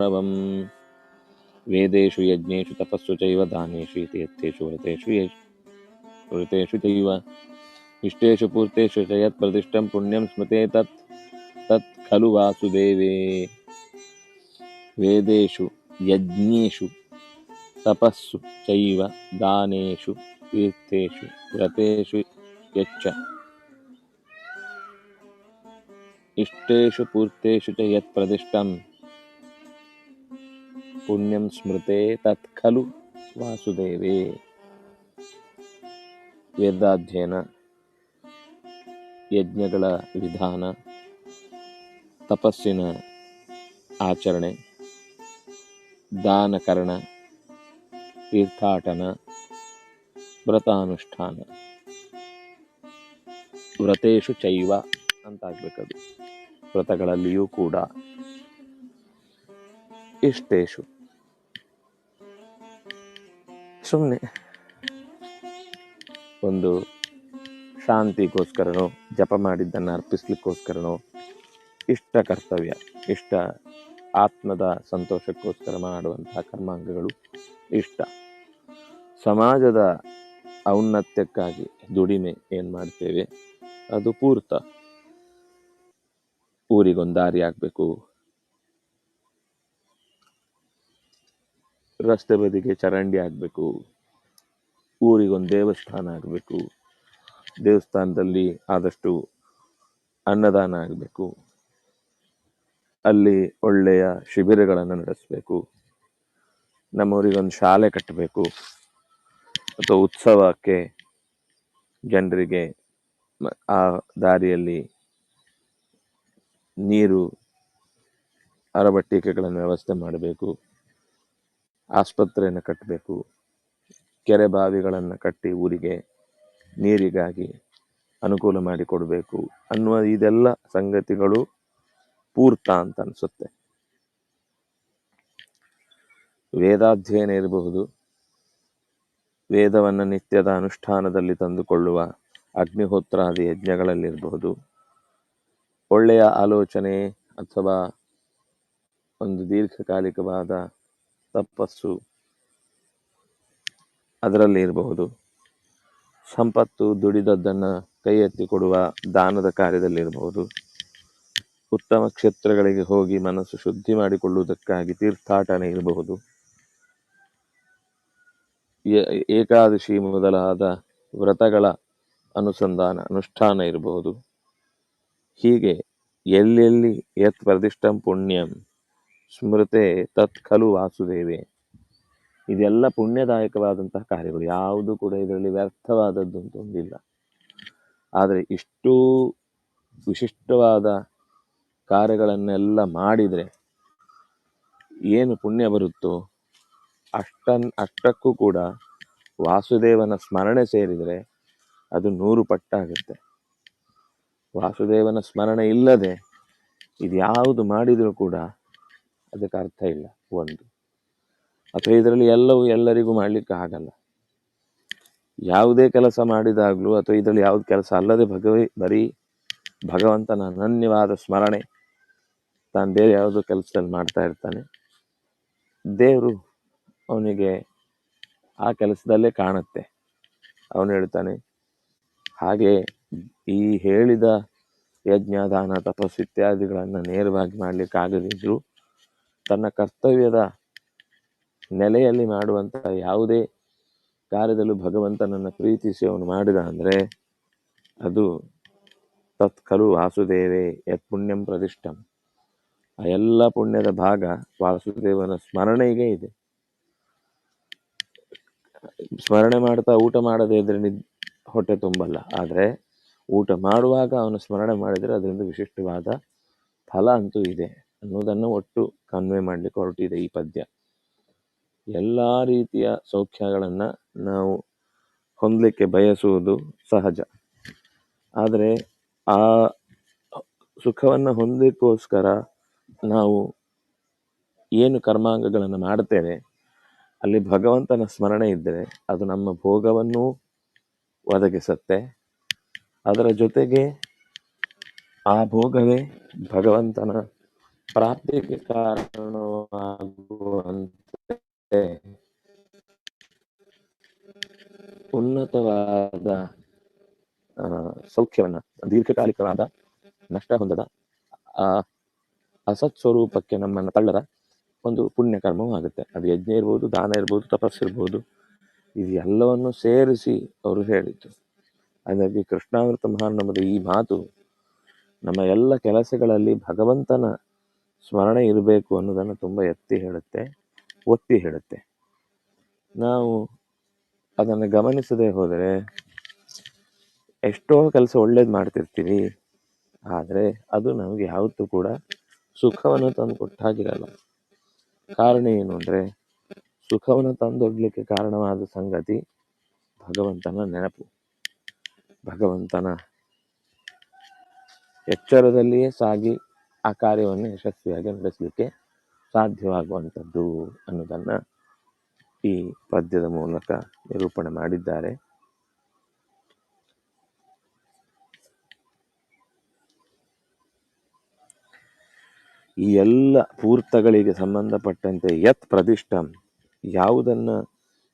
प्रणवं वेदेषु यज्ञेषु तपस्सु चैव दानेषु इति यत्तेषु व्रतेषु व्रतेषु चैव। इष्टेषु पूर्तेषु च यत् प्रतिष्ठं पुण्यं स्मृते तत् तत् खलु वासुदेवे। वेदेषु यज्ञेषु तपस्सु चैव दानेषु तीर्थेषु व्रतेषु यच्च। इष्टेषु पूर्तेषु च यत् प्रदिष्टं पुण्यं स्मृते तत् खलु ವಾಸುದೇವೇ ವೇದಾಧ್ಯಯನ ಯಜ್ಞಗಳ ವಿಧಾನ ತಪಸ್ಸಿನ ಆಚರಣೆ ದಾನಕರಣ ತೀರ್ಥಾಟನ ವ್ರತಾನುಷ್ಠಾನ ವ್ರತೇಶು ಚೈವ ಅಂತಾಗಬೇಕದು ವ್ರತಗಳಲ್ಲಿಯೂ ಕೂಡ ಇಷ್ಟೇಶು ಸುಮ್ಮನೆ ಒಂದು ಶಾಂತಿಗೋಸ್ಕರನೋ, ಜಪ ಮಾಡಿದ್ದನ್ನು ಅರ್ಪಿಸ್ಲಿಕ್ಕೋಸ್ಕರನೋ, ಇಷ್ಟ ಕರ್ತವ್ಯ, ಇಷ್ಟ ಆತ್ಮದ ಸಂತೋಷಕ್ಕೋಸ್ಕರ ಮಾಡುವಂತಹ ಕರ್ಮಾಂಗಗಳು ಇಷ್ಟ. ಸಮಾಜದ ಔನ್ನತ್ಯಕ್ಕಾಗಿ ದುಡಿಮೆ ಏನು ಮಾಡ್ತೇವೆ? ಅದು ಪೂರ್ತ. ಊರಿಗೊಂದು ದಾರಿ ಆಗಬೇಕು ರಸ್ತೆ ಬದಿಗೆ ಚರಂಡಿ ಆಗಬೇಕು ಊರಿಗೊಂದು ದೇವಸ್ಥಾನ ಆಗಬೇಕು ದೇವಸ್ಥಾನದಲ್ಲಿ ಆದಷ್ಟು ಅನ್ನದಾನ ಆಗಬೇಕು ಅಲ್ಲಿ ಒಳ್ಳೆಯ ಶಿಬಿರಗಳನ್ನು ನಡೆಸಬೇಕು, ನಮ್ಮೂರಿಗೊಂದು ಶಾಲೆ ಕಟ್ಟಬೇಕು ಅಥವಾ ಉತ್ಸವಕ್ಕೆ ಜನರಿಗೆ ಆ ದಾರಿಯಲ್ಲಿ ನೀರು ಅರಬಟ್ಟಿಕೆಗಳನ್ನು ವ್ಯವಸ್ಥೆ ಮಾಡಬೇಕು. ಆಸ್ಪತ್ರೆಯನ್ನು ಕಟ್ಟಬೇಕು. ಕೆರೆ ಬಾವಿಗಳನ್ನು ಕಟ್ಟಿ ಊರಿಗೆ ನೀರಿಗಾಗಿ ಅನುಕೂಲ ಮಾಡಿಕೊಡಬೇಕು ಅನ್ನುವ ಇದೆಲ್ಲ ಸಂಗತಿಗಳು ಪೂರ್ತ ಅಂತ ಅನಿಸುತ್ತೆ. ವೇದಾಧ್ಯಯನ ಇರಬಹುದು. ವೇದವನ್ನು ನಿತ್ಯದ ಅನುಷ್ಠಾನದಲ್ಲಿ ತಂದುಕೊಳ್ಳುವ ಅಗ್ನಿಹೋತ್ರಾದಿ ಯಜ್ಞಗಳಲ್ಲಿರಬಹುದು ಒಳ್ಳೆಯ ಆಲೋಚನೆ ಅಥವಾ ಒಂದು ದೀರ್ಘಕಾಲಿಕವಾದ ತಪಸ್ಸು ಅದರಲ್ಲಿ ಇರಬಹುದು. ಸಂಪತ್ತು, ದುಡಿದದ್ದನ್ನು ಕೈ ಎತ್ತಿ ಕೊಡುವ ದಾನದ ಕಾರ್ಯದಲ್ಲಿರಬಹುದು ಉತ್ತಮ ಕ್ಷೇತ್ರಗಳಿಗೆ ಹೋಗಿ ಮನಸ್ಸು ಶುದ್ಧಿ ಮಾಡಿಕೊಳ್ಳುವುದಕ್ಕಾಗಿ ತೀರ್ಥಾಟನೆ ಇರಬಹುದು. ಏಕಾದಶಿ ಮೊದಲಾದ ವ್ರತಗಳ ಅನುಸಂಧಾನ, ಅನುಷ್ಠಾನ ಇರಬಹುದು. ಹೀಗೆ ಎಲ್ಲೆಲ್ಲಿ ಯತ್ ಪ್ರದಿಷ್ಟಂ ಪುಣ್ಯಂ ಸ್ಮೃತೆ ತತ್ ಖಲು ವಾಸುದೇವೆ. ಇದೆಲ್ಲ ಪುಣ್ಯದಾಯಕವಾದಂತಹ ಕಾರ್ಯಗಳು. ಯಾವುದು ಕೂಡ ಇದರಲ್ಲಿ ವ್ಯರ್ಥವಾದದ್ದು ಅಂತ ಒಂದಿಲ್ಲ ಆದರೆ ಇಷ್ಟು ವಿಶಿಷ್ಟವಾದ ಕಾರ್ಯಗಳನ್ನೆಲ್ಲ ಮಾಡಿದರೆ ಏನು ಪುಣ್ಯ ಬರುತ್ತೋ ಅಷ್ಟನ್, ಅಷ್ಟಕ್ಕೂ ಕೂಡ ವಾಸುದೇವನ ಸ್ಮರಣೆ ಸೇರಿದರೆ ಅದು ನೂರು ಪಟ್ಟಾಗುತ್ತೆ. ವಾಸುದೇವನ ಸ್ಮರಣೆ ಇಲ್ಲದೆ ಇದು ಯಾವುದು ಮಾಡಿದರೂ ಕೂಡ ಅದಕ್ಕೆ ಅರ್ಥ ಇಲ್ಲ, ಒಂದು. ಅಥವಾ ಇದರಲ್ಲಿ ಎಲ್ಲವೂ ಎಲ್ಲರಿಗೂ ಮಾಡಲಿಕ್ಕೆ ಆಗಲ್ಲ. ಯಾವುದೇ ಕೆಲಸ ಮಾಡಿದಾಗಲೂ ಅಥವಾ ಇದರಲ್ಲಿ ಯಾವುದು ಕೆಲಸ ಅಲ್ಲದೆ ಭಗವೇ, ಬರೀ ಭಗವಂತನ ಅನನ್ಯವಾದ ಸ್ಮರಣೆ, ತಾನು ಬೇರೆ ಯಾವುದೋ ಕೆಲಸದಲ್ಲಿ ಮಾಡ್ತಾ ಇರ್ತಾನೆ. ದೇವರು ಅವನಿಗೆ ಆ ಕೆಲಸದಲ್ಲೇ ಕಾಣುತ್ತೆ. ಅವನು ಹೇಳ್ತಾನೆ, ಹಾಗೆ ಈ ಹೇಳಿದ ಯಜ್ಞ ದಾನ ತಪಸ್ಸು ಇತ್ಯಾದಿಗಳನ್ನು ನೇರವಾಗಿ ಮಾಡಲಿಕ್ಕೆ ತನ್ನ ಕರ್ತವ್ಯದ ನೆಲೆಯಲ್ಲಿ ಮಾಡುವಂತಹ ಯಾವುದೇ ಕಾರ್ಯದಲ್ಲೂ ಭಗವಂತನನ್ನು ಪ್ರೀತಿಸಿ ಅವನು ಮಾಡಿದ ಅಂದರೆ ಅದು ತತ್ ಖಲು ವಾಸುದೇವೇ ಯತ್ ಪುಣ್ಯಂ ಪ್ರತಿಷ್ಠಂ. ಆ ಎಲ್ಲ ಪುಣ್ಯದ ಭಾಗ ವಾಸುದೇವನ ಸ್ಮರಣೆಗೆ ಇದೆ. ಸ್ಮರಣೆ ಮಾಡ್ತಾ ಊಟ ಮಾಡದೇ ಇದ್ರೆ ನಿದ್ ಹೊಟ್ಟೆ ತುಂಬಲ್ಲ. ಆದರೆ ಊಟ ಮಾಡುವಾಗ ಅವನು ಸ್ಮರಣೆ ಮಾಡಿದರೆ ಅದರಿಂದ ವಿಶಿಷ್ಟವಾದ ಫಲ ಅಂತೂ ಇದೆ. ಅನ್ನೋದನ್ನು ಒಟ್ಟು ಕನ್ವೆ ಮಾಡಲಿಕ್ಕೆ ಹೊರಟಿದೆ ಈ ಪದ್ಯ. ಎಲ್ಲ ರೀತಿಯ ಸೌಖ್ಯಗಳನ್ನು ನಾವು ಹೊಂದಲಿಕ್ಕೆ ಬಯಸುವುದು ಸಹಜ. ಆದರೆ ಆ ಸುಖವನ್ನು ಹೊಂದಲಿಕ್ಕೋಸ್ಕರ ನಾವು ಏನು ಕರ್ಮಾಂಗಗಳನ್ನು ಮಾಡ್ತೇವೆ, ಅಲ್ಲಿ ಭಗವಂತನ ಸ್ಮರಣೆ ಇದ್ದರೆ ಅದು ನಮ್ಮ ಭೋಗವನ್ನು ಒದಗಿಸುತ್ತೆ. ಅದರ ಜೊತೆಗೆ ಆ ಭೋಗವೇ ಭಗವಂತನ ಪ್ರಾಪ್ತಿಗೆ ಕಾರಣವಾಗುವಂತೆ ಉನ್ನತವಾದ ಸೌಖ್ಯವನ್ನ, ದೀರ್ಘಕಾಲಿಕವಾದ ನಷ್ಟ ಹೊಂದದ, ಆ, ಅಸತ್ ಸ್ವರೂಪಕ್ಕೆ ನಮ್ಮನ್ನು ತಳ್ಳದ ಒಂದು ಪುಣ್ಯ ಕರ್ಮವಾಗುತ್ತೆ ಅದು ಯಜ್ಞ ಇರ್ಬೋದು, ದಾನ ಇರ್ಬೋದು ತಪಸ್ಸಿರ್ಬೋದು ಇದು ಎಲ್ಲವನ್ನು ಸೇರಿಸಿ ಅವರು ಹೇಳಿದ್ರು ಹಾಗಾಗಿ ಕೃಷ್ಣಾವೃತ ಮಹಾನಮದ ಈ ಮಾತು. ನಮ್ಮ ಎಲ್ಲ ಕೆಲಸಗಳಲ್ಲಿ ಭಗವಂತನ ಸ್ಮರಣೆ ಇರಬೇಕು ಅನ್ನೋದನ್ನು ತುಂಬ ಎತ್ತಿ ಹೇಳುತ್ತೆ, ಒತ್ತಿ ಹೇಳುತ್ತೆ. ನಾವು ಅದನ್ನು ಗಮನಿಸದೆ ಹೋದರೆ ಎಷ್ಟೋ ಕೆಲಸ ಒಳ್ಳೇದು ಮಾಡ್ತಿರ್ತೀವಿ, ಆದರೆ ಅದು ನಮಗೆ ಯಾವತ್ತೂ ಕೂಡ ಸುಖವನ್ನು ತಂದು ಕೊಟ್ಟ ಹಾಗಿರಲ್ಲ ಕಾರಣ ಏನು ಅಂದರೆ ಸುಖವನ್ನು ತಂದೊಡ್ಲಿಕ್ಕೆ ಕಾರಣವಾದ ಸಂಗತಿ ಭಗವಂತನ ನೆನಪು. ಭಗವಂತನ ಎಚ್ಚರದಲ್ಲಿಯೇ ಸಾಗಿ ಆ ಕಾರ್ಯವನ್ನು ಯಶಸ್ವಿಯಾಗಿ ನಡೆಸಲಿಕ್ಕೆ ಸಾಧ್ಯವಾಗುವಂಥದ್ದು ಅನ್ನೋದನ್ನು ಈ ಪದ್ಯದ ಮೂಲಕ ನಿರೂಪಣೆ ಮಾಡಿದ್ದಾರೆ. ಈ ಎಲ್ಲ ಪೂರ್ತಗಳಿಗೆ ಸಂಬಂಧಪಟ್ಟಂತೆ ಯತ್ ಪ್ರದಿಷ್ಟಂ ಯಾವುದನ್ನು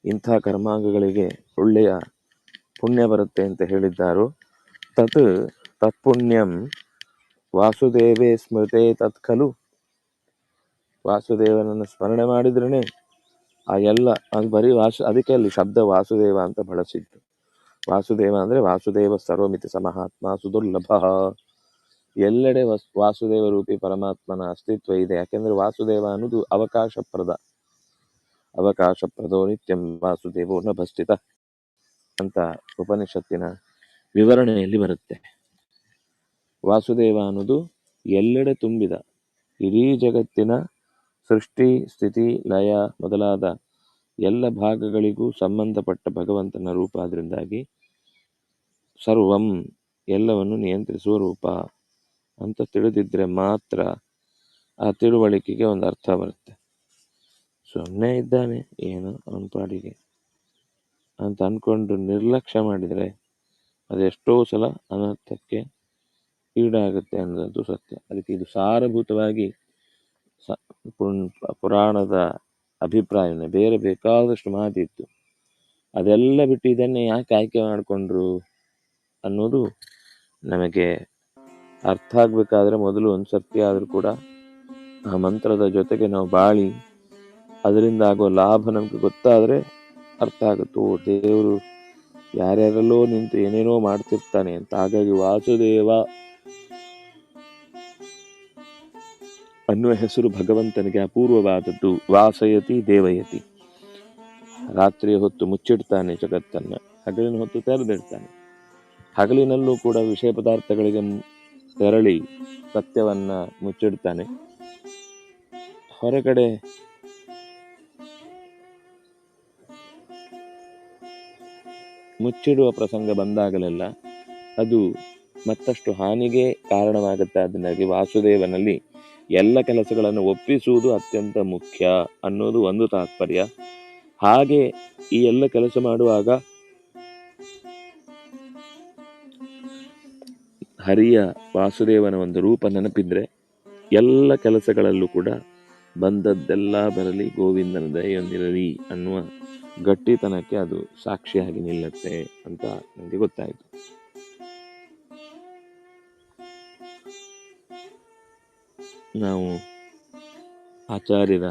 ಇಂಥ ಕರ್ಮಾಂಗಗಳಿಗೆ ಒಳ್ಳೆಯ ಪುಣ್ಯ ಬರುತ್ತೆ ಅಂತ ಹೇಳಿದ್ದಾರೋ, ತತ್ ತತ್ಪುಣ್ಯಂ ವಾಸುದೇವೇ ಸ್ಮೃತೆ ತತ್ ಖಲು. ವಾಸುದೇವನನ್ನು ಸ್ಮರಣೆ ಮಾಡಿದ್ರೇ ಆ ಎಲ್ಲ ಅದು ಬರೀ ವಾಸು, ಅದಕ್ಕೆ ಅಲ್ಲಿ ಶಬ್ದ ವಾಸುದೇವ ಅಂತ ಬಳಸಿದ್ದು. ವಾಸುದೇವ ಅಂದರೆ ವಾಸುದೇವ ಸರ್ವಮಿತಿ ಸಮಹಾತ್ಮ ಸುದುರ್ಲಭ. ಎಲ್ಲೆಡೆ ವಸ್, ವಾಸುದೇವ ರೂಪಿ ಪರಮಾತ್ಮನ ಅಸ್ತಿತ್ವ ಇದೆ. ಯಾಕೆಂದ್ರೆ ವಾಸುದೇವ ಅನ್ನೋದು ಅವಕಾಶಪ್ರದ, ಅವಕಾಶಪ್ರದೋ ನಿತ್ಯಂ ವಾಸುದೇವೋ ನಭಸ್ಥಿತ ಅಂತ ಉಪನಿಷತ್ತಿನ ವಿವರಣೆಯಲ್ಲಿ ಬರುತ್ತೆ. ವಾಸುದೇವ ಅನ್ನೋದು ಎಲ್ಲೆಡೆ ತುಂಬಿದ. ಇಡೀ ಜಗತ್ತಿನ ಸೃಷ್ಟಿ, ಸ್ಥಿತಿ, ಲಯ ಮೊದಲಾದ ಎಲ್ಲ ಭಾಗಗಳಿಗೂ ಸಂಬಂಧಪಟ್ಟ ಭಗವಂತನ ರೂಪ ಅದರಿಂದಾಗಿ ಸರ್ವಂ ಎಲ್ಲವನ್ನು ನಿಯಂತ್ರಿಸುವ ರೂಪ ಅಂತ ತಿಳಿದಿದ್ದರೆ ಮಾತ್ರ ಆ ತಿಳುವಳಿಕೆಗೆ ಒಂದು ಅರ್ಥ ಬರುತ್ತೆ. ಸುಮ್ಮನೆ ಇದ್ದಾನೆ, ಏನು ಅವನ ಪಾಡಿಗೆ ಅಂತ ಅಂದ್ಕೊಂಡು ನಿರ್ಲಕ್ಷ್ಯ ಮಾಡಿದರೆ ಅದೆಷ್ಟೋ ಸಲ ಅನರ್ಥಕ್ಕೆ ಈಡಾಗುತ್ತೆ ಅನ್ನೋದು ಸತ್ಯ. ಅದಕ್ಕೆ ಇದು ಸಾರಭೂತವಾಗಿ ಸ, ಪುಣ್- ಪುರಾಣದ ಅಭಿಪ್ರಾಯನೇ. ಬೇರೆ ಬೇಕಾದಷ್ಟು ಮಾತಿತ್ತು ಅದೆಲ್ಲ ಬಿಟ್ಟು ಇದನ್ನೇ ಯಾಕೆ ಆಯ್ಕೆ ಮಾಡಿಕೊಂಡ್ರು ಅನ್ನೋದು ನಮಗೆ ಅರ್ಥ ಆಗಬೇಕಾದ್ರೆ ಮೊದಲು ಒಂದು ಸತ್ಯ ಆದರೂ ಕೂಡ ಆ ಮಂತ್ರದ ಜೊತೆಗೆ ನಾವು ಬಾಳಿ, ಅದರಿಂದ ಆಗೋ ಲಾಭ ನಮಗೆ ಗೊತ್ತಾದರೆ ಅರ್ಥ ಆಗುತ್ತೆ. ದೇವರು ಯಾರ್ಯಾರಲ್ಲೋ ನಿಂತು ಏನೇನೋ ಮಾಡ್ತಿರ್ತಾನೆ ಅಂತ. ಹಾಗಾಗಿ ವಾಸುದೇವ ಅನ್ನುವ ಹೆಸರು ಭಗವಂತನಿಗೆ ಅಪೂರ್ವವಾದದ್ದು. ವಾಸಯತಿ, ದೇವಯತಿ. ರಾತ್ರಿಯ ಹೊತ್ತು ಮುಚ್ಚಿಡ್ತಾನೆ ಜಗತ್ತನ್ನು. ಹಗಲಿನ ಹೊತ್ತು ತೆರೆದಿಡ್ತಾನೆ. ಹಗಲಿನಲ್ಲೂ ಕೂಡ ವಿಷಯ ಪದಾರ್ಥಗಳಿಗೆ ತೆರಳಿ ಸತ್ಯವನ್ನು ಮುಚ್ಚಿಡ್ತಾನೆ. ಹೊರಗಡೆ ಮುಚ್ಚಿಡುವ ಪ್ರಸಂಗ ಬಂದಾಗಲೆಲ್ಲ ಅದು ಮತ್ತಷ್ಟು ಹಾನಿಗೆ ಕಾರಣವಾಗುತ್ತೆ. ಅದನ್ನಾಗಿ ವಾಸುದೇವನಲ್ಲಿ ಎಲ್ಲ ಕೆಲಸಗಳನ್ನು ಒಪ್ಪಿಸುವುದು ಅತ್ಯಂತ ಮುಖ್ಯ ಅನ್ನೋದು ಒಂದು ತಾತ್ಪರ್ಯ. ಹಾಗೆ ಈ ಎಲ್ಲ ಕೆಲಸ ಮಾಡುವಾಗ ಹರಿಯ ವಾಸುದೇವನ ಒಂದು ರೂಪ ನೆನಪಿದ್ರೆ ಎಲ್ಲ ಕೆಲಸಗಳಲ್ಲೂ ಕೂಡ ಬಂದದ್ದೆಲ್ಲ ಬರಲಿ ಗೋವಿಂದನ ದಯೆಯೊಂದಿರಲಿ ಅನ್ನುವ ಗಟ್ಟಿತನಕ್ಕೆ ಅದು ಸಾಕ್ಷಿಯಾಗಿ ನಿಲ್ಲುತ್ತೆ ಅಂತ ನನಗೆ ಗೊತ್ತಾಯಿತು. ನಾವು ಆಚಾರ್ಯರ